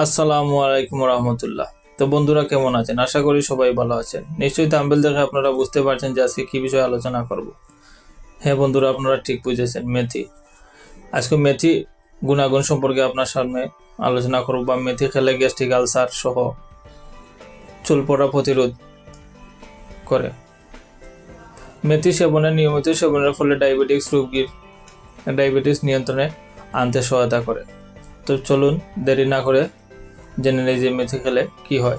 আসসালামু আলাইকুম রহমতুল্লাহ। তো বন্ধুরা, কেমন আছেন? আশা করি সবাই ভালো আছেন। নিশ্চয়ই তাম্বেল দেখে আপনারা বুঝতে পারছেন যে আজকে কী বিষয়ে আলোচনা করব। হ্যাঁ বন্ধুরা, আপনারা ঠিক বুঝেছেন মেথি। আজকে মেথি গুণাগুণ সম্পর্কে আপনার সামনে আলোচনা করব বা মেথি খেলে গ্যাস্ট্রিক আলসার সহ চুল পড়া প্রতিরোধ করে। মেথি সেবনে, নিয়মিত সেবনের ফলে ডায়াবেটিক্স, রোগীর ডায়াবেটিস নিয়ন্ত্রণে আনতে সহায়তা করে। তো চলুন দেরি না করে জেনে নেই যে মেথি খেলে কি হয়?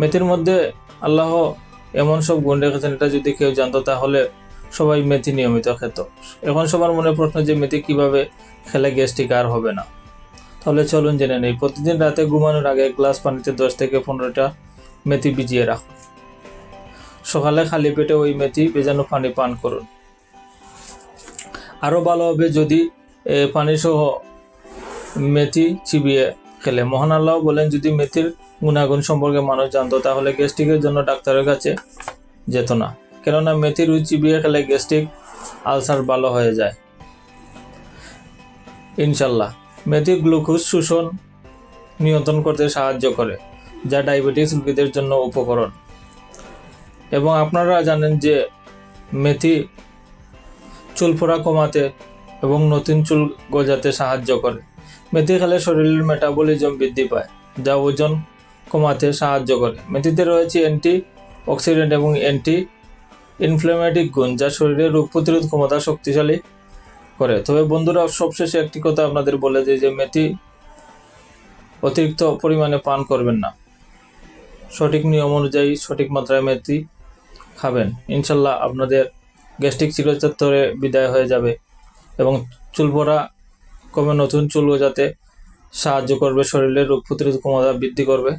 মেথির মধ্যে আল্লাহ এমন সব গুণ রেখেছেন, এটা যদি কেউ জানতো তাহলে সবাই মেথি নিয়মিত খেত। এখন সবার মনে প্রশ্ন যে মেথি কীভাবে খেলে গ্যাস্ট্রিক আর হবে না। তাহলে চলুন জেনে নেই, প্রতিদিন রাতে ঘুমানোর আগে গ্লাস পানিতে দশ থেকে পনেরোটা মেথি ভিজিয়ে রাখুন। সকালে খালি পেটে ওই মেথি ভেজানো পানি পান করুন। আরও ভালো হবে যদি পানিসহ মেথি চিবিয়ে খেলে মহান আল্লাহ বলেন, যদি মেথির গুণাগুণ সম্পর্কে মানুষ জানতো, তাহলে গ্যাস্ট্রিকের জন্য ডাক্তারের কাছে যেত না। কেননা, মেথির রুচ চিবিয়ে খেলে গ্যাস্ট্রিক আলসার ভালো হয়ে যায়। ইনশাল্লাহ মেথি গ্লুকোজ শোষণ নিয়ন্ত্রণ করতে সাহায্য করে, যা ডায়াবেটিস রোগীদের জন্য উপকরণ। এবং আপনারা জানেন যে মেথি চুল ফোড়া কমাতে এবং নতুন চুল গজাতে সাহায্য করে। মেথি খেলে শরীরের মেটাবলিজম বৃদ্ধি পায়, যা ওজন কমাতে সাহায্য করে। মেথিতে রয়েছে অ্যান্টি অক্সিডেন্ট এবং অ্যান্টি ইনফ্লেমেটিক গুণ, যা শরীরের রোগ প্রতিরোধ ক্ষমতা শক্তিশালী করে। তবে বন্ধুরা, সবশেষে একটি কথা আপনাদের বলে দিই যে, মেথি অতিরিক্ত পরিমাণে পান করবেন না। সঠিক নিয়ম অনুযায়ী সঠিক মাত্রায় মেথি খাবেন। ইনশাল্লাহ আপনাদের গ্যাস্ট্রিক চিরচত্বরে বিদায় হয়ে যাবে এবং চুল পড়া কমে নতুন চুলও যাতে সাহায্য করবে শরীরের রোগ প্রতিরোধ ক্ষমতা বৃদ্ধি করবে।